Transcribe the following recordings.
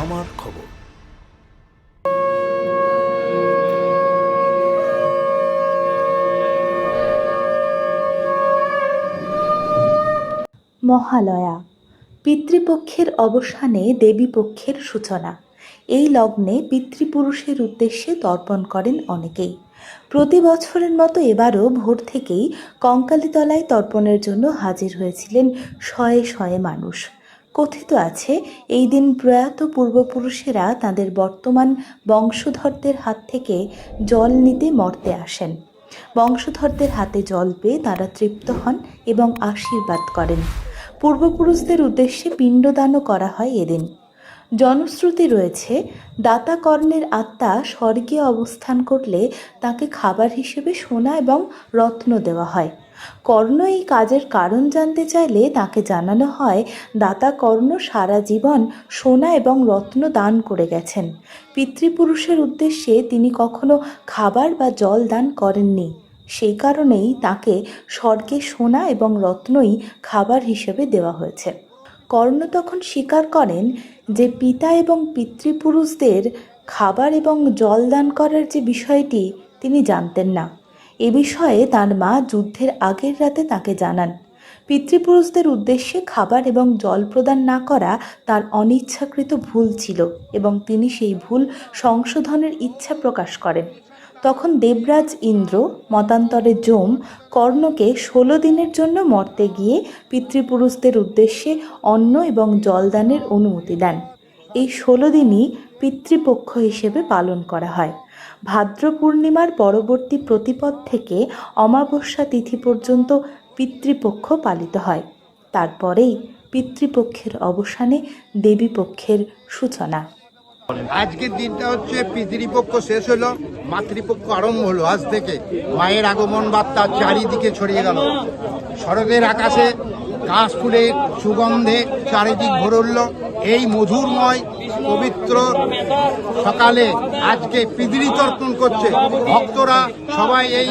আমার খবর। মহালয়া, পিতৃপক্ষের অবসানে দেবীপক্ষের সূচনা। এই লগ্নে পিতৃপুরুষের উদ্দেশ্যে তর্পণ করেন অনেকেই। প্রতি বছরের মতো এবারও ভোর থেকেই কঙ্কালীতলায় তর্পণের জন্য হাজির হয়েছিলেন শয়ে শয়ে মানুষ। কথিত আছে, এই দিন প্রয়াত পূর্বপুরুষেরা তাদের বর্তমান বংশধরদের হাত থেকে জল নিতে মর্তে আসেন। বংশধরদের হাতে জল পেয়ে তারা তৃপ্ত হন এবং আশীর্বাদ করেন। পূর্বপুরুষদের উদ্দেশ্যে পিণ্ডদানও করা হয় এদিন। জনশ্রুতি রয়েছে দাতা কর্ণের আত্মা স্বর্গে অবস্থান করলে তাকে খাবার হিসেবে সোনা এবং রত্ন দেওয়া হয়। কর্ণ এই কাজের কারণ জানতে চাইলে তাকে জানানো হয় দাতা কর্ণ সারা জীবন সোনা এবং রত্ন দান করে গেছেন। পিতৃপুরুষের উদ্দেশ্যে তিনি কখনো খাবার বা জল দান করেননি। সেই কারণেই তাকে স্বর্গে সোনা এবং রত্নই খাবার হিসেবে দেওয়া হয়েছে। কর্ণ তখন স্বীকার করেন যে পিতা এবং পিতৃপুরুষদের খাবার এবং জল দান করার যে বিষয়টি, তিনি জানতেন না। এ বিষয়ে তার মা যুদ্ধের আগের রাতে তাকে জানান। পিতৃপুরুষদের উদ্দেশ্যে খাবার এবং জল প্রদান না করা তার অনিচ্ছাকৃত ভুল ছিল এবং তিনি সেই ভুল সংশোধনের ইচ্ছা প্রকাশ করেন। তখন দেবরাজ ইন্দ্র মতান্তরে যম কর্ণকে ষোলো দিনের জন্য মর্তে গিয়ে পিতৃপুরুষদের উদ্দেশ্যে অন্ন এবং জলদানের অনুমতি দেন। এই ষোলো দিনই পিতৃপক্ষ হিসেবে পালন করা হয়। ভাদ্র পূর্ণিমার পরবর্তী প্রতিপদ থেকে অমাবস্যা তিথি পর্যন্ত পিতৃপক্ষ পালিত হয়। তারপরেই পিতৃপক্ষের অবসানে দেবীপক্ষের সূচনা। আজকের দিনটা হচ্ছে পিতৃপক্ষ শেষ হলো, মাতৃপক্ষ আরম্ভ হলো আজ থেকে। মায়ের আগমন বার্তা চারিদিকে ছড়িয়ে গেল। শরতের আকাশে কাশ ফুলে সুগন্ধে চারিদিক ভরে উঠল এই মধুরময়, পবিত্র সকালে আজকে পিতৃ তর্পণ করছে। ভক্তরা সবাই এই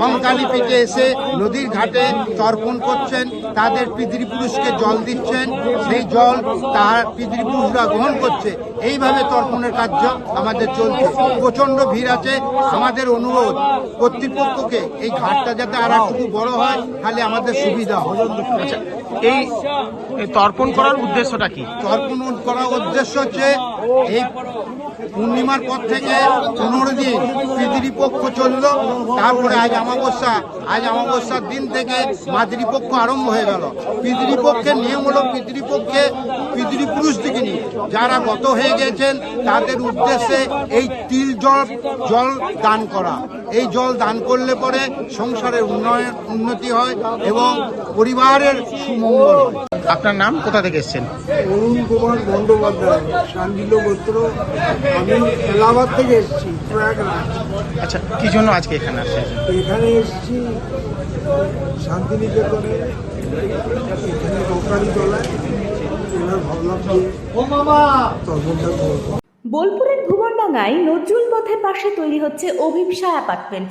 কঙ্কালী পিঠে এসে নদীর ঘাটে তর্পণ করছেন। তাদের পিতৃপুরুষকে জল দিচ্ছেন। সেই জল তার পিতৃপুরুষরা গ্রহণ করছে। এইভাবে তর্পণের কার্য আমাদের চলছে। প্রচণ্ড ভিড় আছে। আমাদের অনুরোধ কর্তৃপক্ষকে এই ঘাটটা যাতে আর একটু বড় হয় তাহলে আমাদের সুবিধা হয় এই তর্পণ করার উদ্দেশ্যটা কি? তর্পণ করার উদ্দেশ্য হচ্ছে এই পূর্ণিমার পর থেকে পনেরো দিন পিতৃপক্ষ চলল। তারপরে আজ অমাবস্যা আজ অমাবস্যার দিন থেকে মাতৃপক্ষ আরম্ভ হয়ে গেল। পিতৃপক্ষের নিয়ম হলো পিতৃপক্ষে পিতৃপুরুষ থেকে নিয়ে যারা গত হয়ে গেছেন তাদের উদ্দেশ্যে এই তিল জল জল দান করা। এই জল দান করলে পরে সংসারের উন্নয়ন উন্নতি হয় এবং পরিবারের সুমঙ্গল হয়। আপনার নাম? কোথা থেকে এসেছেন? অরুণ কুমার বন্দ্যোপাধ্যায় শান্তিল গোত্র আমি এলাহাবাদ থেকে এসেছি প্রয়াগরাজ। আচ্ছা কি জন্য আজকে এখানে আসছেন? এখানে এসেছি শান্তিনিকেতনে এখানে তলায়। বোলপুরের ভুবনডাঙ্গায় নজরুল পথের পাশে তৈরি হচ্ছে অভিপসা অ্যাপার্টমেন্ট।